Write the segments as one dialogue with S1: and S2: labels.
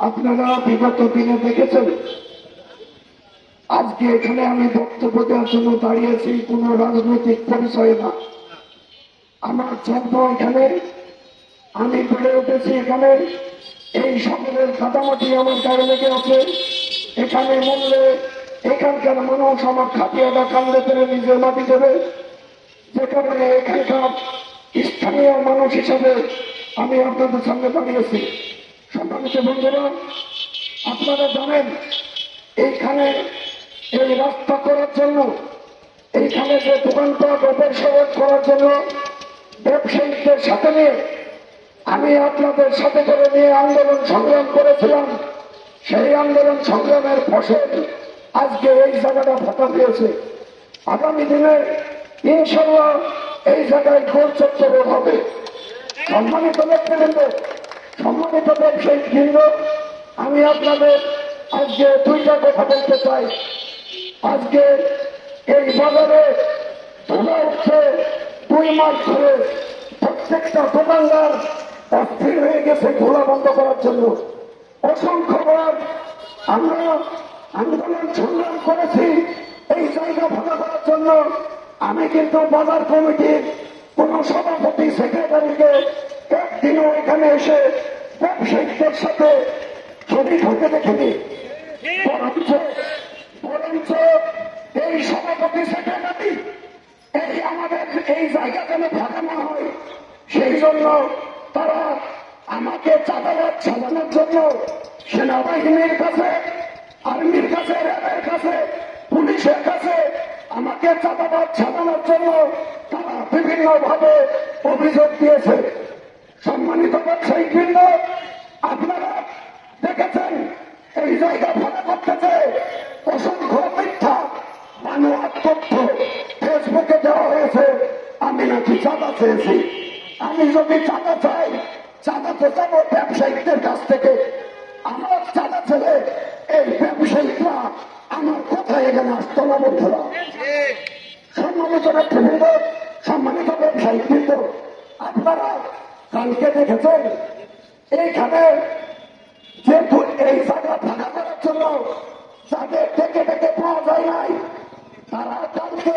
S1: আপনারা বিগত দিনে দেখেছেন, আজকে এখানে আমি বক্তব্য দেওয়ার জন্য দাঁড়িয়েছি কোনো রাজনৈতিক পরিচয় না। আমার জন্ম এখানে, আমি বেড়ে উঠেছি এখানে, এই সকলের কাটামাটি আমার লেগে আছে। এখানে মূল্যে এখানকার মানুষ আমার খাটিয়াটা কান্দে পেরে নিজের মাটি দেবে। যে কারণে এখানকার স্থানীয় মানুষ হিসাবে আমি আপনাদের সঙ্গে দাঁড়িয়েছি সম্মানিত বন্ধুরা, আপনারা জানেন, এইখানে এই রাস্তা করার জন্য, এইখানে যে দোকানপাট ওপেন করার জন্য ব্যবসায়ীদের সাথে নিয়ে আমি আপনাদের সাথে করে নিয়ে আন্দোলন সংগ্রাম করেছিলাম। সেই আন্দোলন সংগ্রামের ফসল। আজকে এই জায়গাটা ফাঁকা পেয়েছে আগামী দিনে ইনশাল্লাহ এই জায়গায় গোল চত্বর হবে? সম্মানিত ব্যক্তিবৃন্দ সম্মানিত ব্যবসায়িক বৃন্দ, আমি আপনাদের আজকে দুইটা কথা বলতে চাই। আজকে এই বাজারে ধরা উঠছে দুই মাস ধরে প্রত্যেকটা দোকানদার অস্থির হয়ে গেছে খোলা বন্ধ করার জন্য। অসংখ্যবার আমরা আন্দোলন সংগ্রাম করেছি। এই জায়গা ভাঙা করার জন্য আমি কিন্তু বাজার কমিটির কোন সভাপতি, সেক্রেটারিকে একদিনও এখানে এসে ব্যবসায়িকদের সাথে শরীর হতে দেখিনি। বরঞ্চ বরঞ্চ এই সভাপতি, সেক্রেটারি, এই আমাদের এই জায়গা যেন ফাঁকা না হয়, সেই জন্য তারা আমাকে চাঁদাবাদ সাজানোর জন্য সেনাবাহিনীর কাছে, আর্মির কাছে র্যাবের কাছে, পুলিশের কাছে আমাকে চাঁদাবাদ সাজানোর জন্য তারা বিভিন্ন ভাবে অভিযোগ দিয়েছে। সম্মানিত ব্যবসায়িক বৃন্দ, আপনারা দেখেছেন, এই জায়গা ভাড়া করতেছে অসংখ্য মিথ্যা মানবাদ তথ্য ফেসবুকে দেওয়া হয়েছে। আমি নাকি চাঁদা চেয়েছি। আমি যদি চাঁদা চাই চাঁদা তো যাব ব্যবসায়িকদের কাছ থেকে। আমার চাঁদা ছেলে, এই ব্যবসায়িকরা আমার কোথায় এখানে আসতো না, বন্ধুরা। সম্মানিত ব্যক্তিবৃন্দ, সম্মানিত আপনারা কালকে দেখেছেন, এইখানে যেহেতু এই জায়গা ফাঁকা করার জন্য যাদের ডেকে ডেকে পাওয়া যায় নাই, তারা কালকে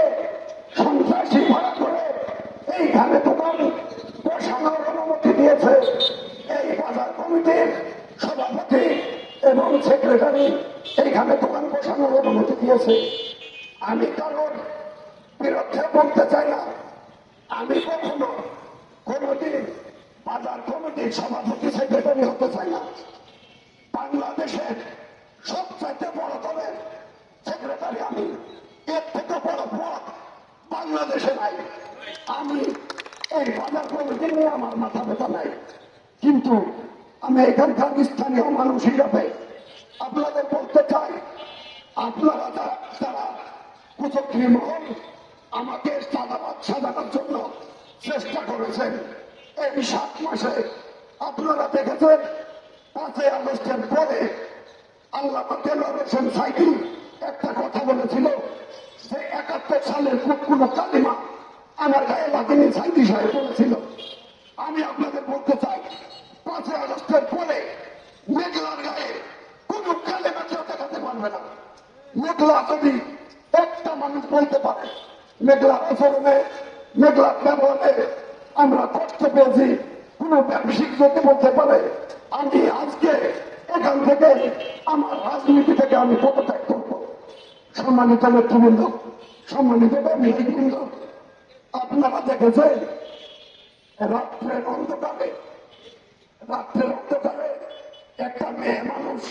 S1: সন্ত্রাসী ভাড়া করে এইখানে দোকান বসানোর দিয়েছে এই বাজার কমিটির সভাপতি এবং সেক্রেটারি এইখানে দোকান বসানোর অনুমতি দিয়েছে। আমি কারোর বিরুদ্ধে বলতে চাই না। আমি কখনো কোনোদিন বাজার কমিটির সভাপতি, সেক্রেটারি হতে চাই না। বাংলাদেশের সবচাইতে বড় দলের সেক্রেটারি আমি এর থেকে বড় পদ বাংলাদেশে নাই আমি এই বাজার কমিটি নিয়ে আমার মাথা ব্যথা নাই। কিন্তু আমি এখানকার স্থানীয় মানুষ হিসাবে আপনাদের বলতে চাই, আপনারা যারা কুচক্রী মহল আমাকে সাদাবাদ সাজানোর জন্য চেষ্টা করেছেন, এই সাত মাসে আপনারা দেখেছেন পাঁচই আগস্টের পরে আল্লাহ হোসেন সাইদি একটা কথা বলেছিল যে একাত্তর সালের কোন কালিমা আমার গায়ে লাগেনি, সাইদি সাহেব বলেছিল। আমি আপনাদের বলতে চাই, পাঁচই আগস্টের পরে মেঘলার গায়ে কোন কালেমা কেউ দেখাতে পারবে না। মেঘলা যদি একটা মানুষ বলতে পারে মেঘলার আচরণে মেঘলার ব্যবহারে আমরা কষ্ট পেয়েছি, কোন ব্যবসায়িক যদি বলতে পারে, আমি আজকে এখান থেকে আমার রাজনীতি থেকে আমি পদত্যাগ করব। সম্মানিত নেতৃবৃন্দ, সম্মানিত ব্যবসায়িক বৃন্দ আপনারা দেখেছেন রাত্রের অন্ধকারে রাত্রের অন্ধকারে একটা মেয়ে মানুষ